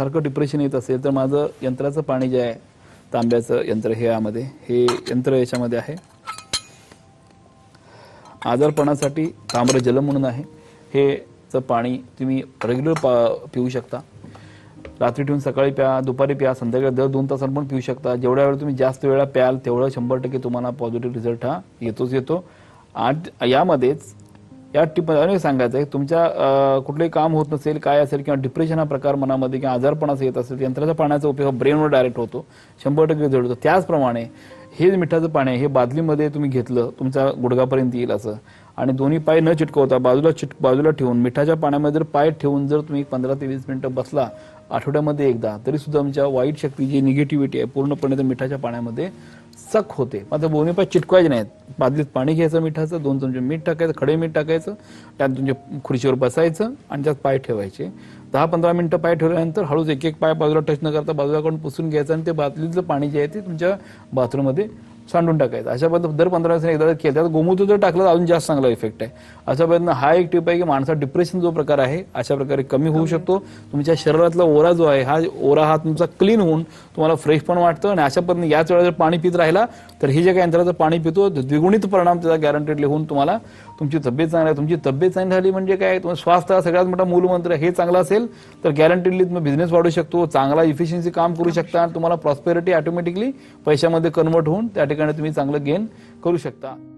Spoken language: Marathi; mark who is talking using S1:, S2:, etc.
S1: सारखं डिप्रेशन येत असेल तर माझं यंत्राचं पाणी जे आहे तांब्याचं यंत्र हे यामध्ये हे यंत्र याच्यामध्ये आहे. आजारपणासाठी तांबर जल म्हणून आहे. हे चं पाणी तुम्ही रेग्युलर पा पिऊ शकता. रात्री ठेवून सकाळी प्या दुपारी प्या संध्याकाळी दर दोन तासांनी पण पिऊ शकता. जेवढ्या वेळ तुम्ही जास्त वेळा प्याल तेवढं शंभर टक्के तुम्हाला पॉझिटिव्ह रिझल्ट हा येतोच येतो. आज यामध्येच या टिपमध्ये सांगायचं आहे तुमच्या कुठलंही काम होत नसेल काय असेल किंवा डिप्रेशन हा प्रकार मनामध्ये किंवा आजारपणाचा येत असेल यंत्राच्या पाण्याचा उपयोग ब्रेनवर डायरेक्ट होतो शंभर टक्के रिझल्ट होतो. त्याचप्रमाणे हे जे मिठाचं पाणी आहे हे बादलीमध्ये तुम्ही घेतलं तुमच्या गुडघापर्यंत येईल असं. आणि दोन्ही पाय न चिटकवता बाजूला चिट बाजूला ठेवून मिठाच्या पाण्यामध्ये जर पाय ठेवून जर तुम्ही पंधरा ते वीस मिनिटं बसला आठवड्यामध्ये एकदा. तरी सुद्धा आमच्या वाईट शक्ती जी निगेटिव्हिटी आहे पूर्णपणे त्या मिठाच्या पाण्यामध्ये चक होते. माझं बोने पाय चिटकवायचे नाहीत. बादलीत पाणी घ्यायचं मिठाचं दोन चमचे मीठ टाकायचं खडे मीठ टाकायचं त्यात तुमच्या खुर्चीवर बसायचं आणि त्यात पाय ठेवायचे. दहा पंधरा मिनिटं पाय ठेवल्यानंतर हळूच एक एक पाय बाजूला टच न करता बाजूलाकडून पुसून घ्यायचं आणि ते बादलीतलं पाणी जे आहे ते तुमच्या बाथरूममध्ये सांडून टाकायचं. अशा पद्धत दर पंधरा दिवसांनी एकदा केलं त्यात गोमूत्र जर टाकलं तर अजून जास्त चांगला इफेक्ट आहे. अशा पद्धतीनं हा एक टिप आहे की माणसात डिप्रेशन जो प्रकार आहे अशा प्रकारे कमी होऊ शकतो. तुमच्या शरीरातला ओरा जो आहे हा ओरा हा तुमचा क्लीन होऊन तुम्हाला फ्रेश पण वाटतं आणि अशा पद्धतीने याच वेळेला जर पाणी पित राहिला तर हे जे काही यंत्राचं पाणी पितो द्विगुणित परिणाम त्याचा गॅरंटेडली होऊन तुम्हाला तुमची तब्येत चांगली आहे. तुमची तब्येत चांगली झाली म्हणजे काय? तुम्हाला स्वास्थ्य सगळ्यात मोठा मूलमंत्र. हे चांगलं असेल तर गॅरंटेडली तुम्ही बिझनेस वाढू शकतो. चांगला इफिशियन्सी काम करू शकता आणि तुम्हाला प्रॉस्पेरिटी ऑटोमॅटिकली पैशामध्ये कन्वर्ट होऊन त्या ठिकाणी तुम्ही चांगलं गेन करू शकता.